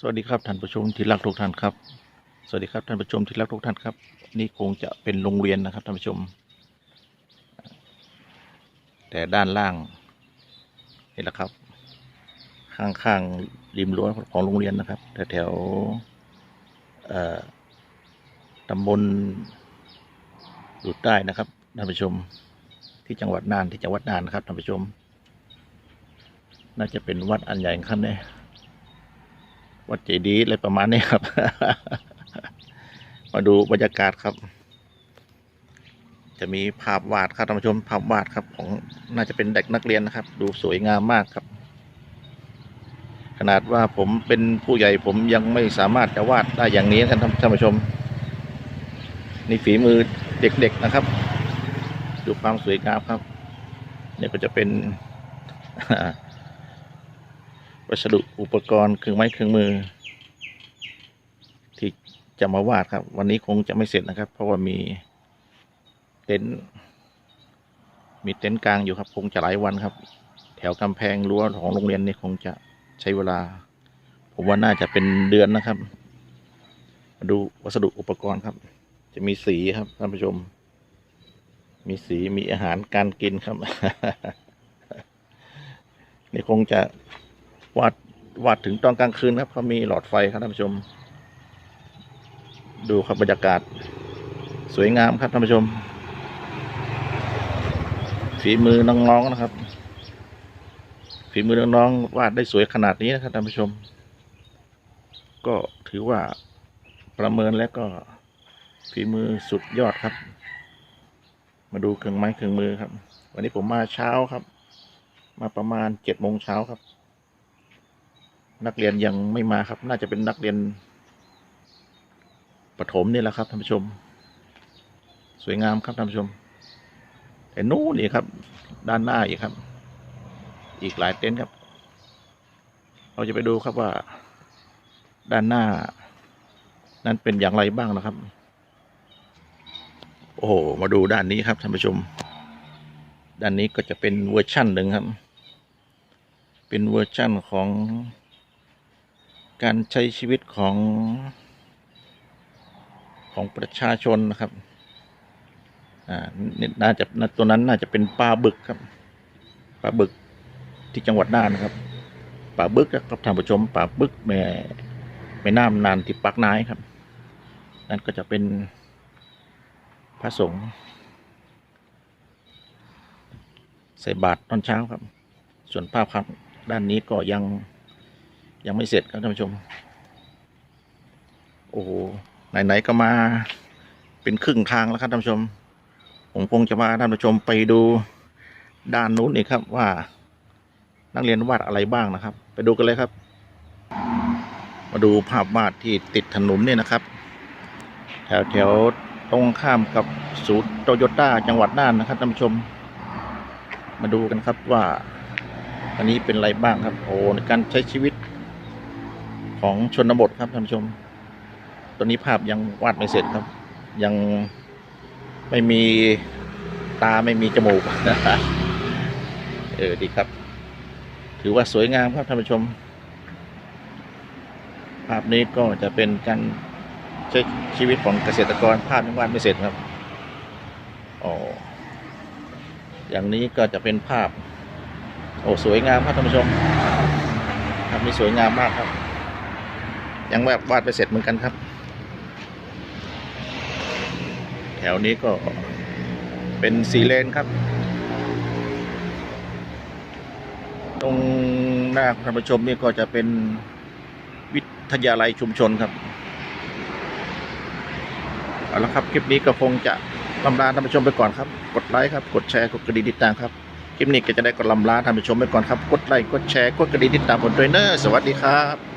สวัสดีครับท่านผู้ชมที่รักทุกท่านครับ สวัสดีครับท่านผู้ชมที่รักทุกท่านครับ นี่คงจะเป็นโรงเรียนนะครับท่านผู้ชม แต่ด้านล่างนี่แหละครับ ข้างๆริมรั้วของโรงเรียนนะครับแถวๆตำบลอยู่ใต้นะครับท่านผู้ชมที่จังหวัดน่านที่จังหวัดน่านนะครับท่านผู้ชม น่าจะเป็นวัดอันใหญ่ขั้นเนี่ วัดเจดีย์อะไรประมาณนี้ครับ มาดูบรรยากาศครับ จะมีภาพวาดครับท่านผู้ชมภาพวาดครับ ของน่าจะเป็นเด็กนักเรียนนะครับ ดูสวยงามมากครับ ขนาดว่าผมเป็นผู้ใหญ่ผมยังไม่สามารถจะวาดได้อย่างนี้ครับท่านผู้ชม นี่ฝีมือเด็กๆนะครับ ดูความสวยงามครับ เนี่ยก็จะเป็น วัสดุอุปกรณ์เครื่องไม้เครื่องมือ ที่จะมาวาดครับ วันนี้คงจะไม่เสร็จนะครับ เพราะว่ามีเต็นท์มีเต็นท์กลางอยู่ครับ คงจะหลายวันครับ แถวกำแพงรั้วของโรงเรียนนี่คงจะใช้เวลา ผมว่าน่าจะเป็นเดือนนะครับ มาดูวัสดุอุปกรณ์ครับ จะมีสีครับท่านผู้ชม มีสีมีอาหารการกินครับนี่คงจะ วาดวาดถึงตอนกลางคืนครับเขามีหลอดไฟครับท่านผู้ชม ดูครับบรรยากาศ สวยงามครับท่านผู้ชม ฝีมือน้องๆนะครับ ฝีมือน้องๆวาดได้สวยขนาดนี้นะครับท่านผู้ชม ก็ถือว่าประเมินแล้วก็ฝีมือสุดยอดครับ มาดูเครื่องไม้เครื่องมือครับ วันนี้ผมมาเช้าครับ มาประมาณเจ็ดโมงเช้าครับ นักเรียนยังไม่มาครับ น่าจะเป็นนักเรียนประถมนี่แหละครับท่านผู้ชม สวยงามครับท่านผู้ชม แต่นู้นนี่ครับ ด้านหน้าอีกครับ อีกหลายเต็นท์ครับ เราจะไปดูครับว่า ด้านหน้า นั้นเป็นอย่างไรบ้างนะครับ โอ้โหมาดูด้านนี้ครับท่านผู้ชม ด้านนี้ก็จะเป็นเวอร์ชั่นหนึ่งครับ เป็นเวอร์ชั่นของ การใช้ชีวิตของ ของประชาชนนะครับ อ่าน่าจะน่าตัวนั้นน่าจะเป็นปลาบึกครับปลาบึกที่จังหวัดน่านนะครับปลาบึกครับท่านผู้ชมปลาบึกแม่แม่น้ำนานที่ปักน้ายครับ นั่นก็จะเป็นพระสงฆ์ใส่บาตรตอนเช้าครับ ส่วนภาพครับด้านนี้ก็ยัง ยังไม่เสร็จครับท่านผู้ชม โอ้โหไหนๆก็มาเป็นครึ่งทางแล้วครับท่านผู้ชม ผมคงจะพาท่านผู้ชมไปดูด้านนู้นอีกครับว่า นักเรียนวาดอะไรบ้างนะครับ ไปดูกันเลยครับ มาดูภาพวาดที่ติดถนนเนี่ยนะครับ แถวแถวตรงข้ามกับศูนย์โตโยต้าจังหวัดน่านนะครับท่านผู้ชม มาดูกันครับว่า อันนี้เป็นอะไรบ้างครับ โอ้ในการใช้ชีวิต ของชนบทครับท่านผู้ชมตัวนี้ภาพยังวาดไม่เสร็จครับ ยังไม่มีตาไม่มีจมูก เออดีครับ ถือว่าสวยงามครับท่านผู้ชม ภาพนี้ก็จะเป็นการใช้ชีวิตของเกษตรกรภาพยังวาดไม่เสร็จครับอ๋ออย่างนี้ก็จะเป็นภาพ โอ้สวยงามครับท่านผู้ชมภาพนี้สวยงามมากครับ ยังแบบวาดไปเสร็จเหมือนกันครับ แถวนี้ก็เป็นสีเลนครับ ตรงหน้าท่านผู้ชมนี่ก็จะเป็นวิทยาลัยชุมชนครับเอาละครับ คลิปนี้ก็คงจะลำลาท่านผู้ชมไปก่อนครับ กดไลค์ครับ กดแชร์กดกระดิ่งติดตามครับ คลิปนี้ก็จะได้กดลำลาท่านผู้ชมไปก่อนครับ กดไลค์กดแชร์กดกระดิ่งติดตามผมด้วยเนอร์สวัสดีครับ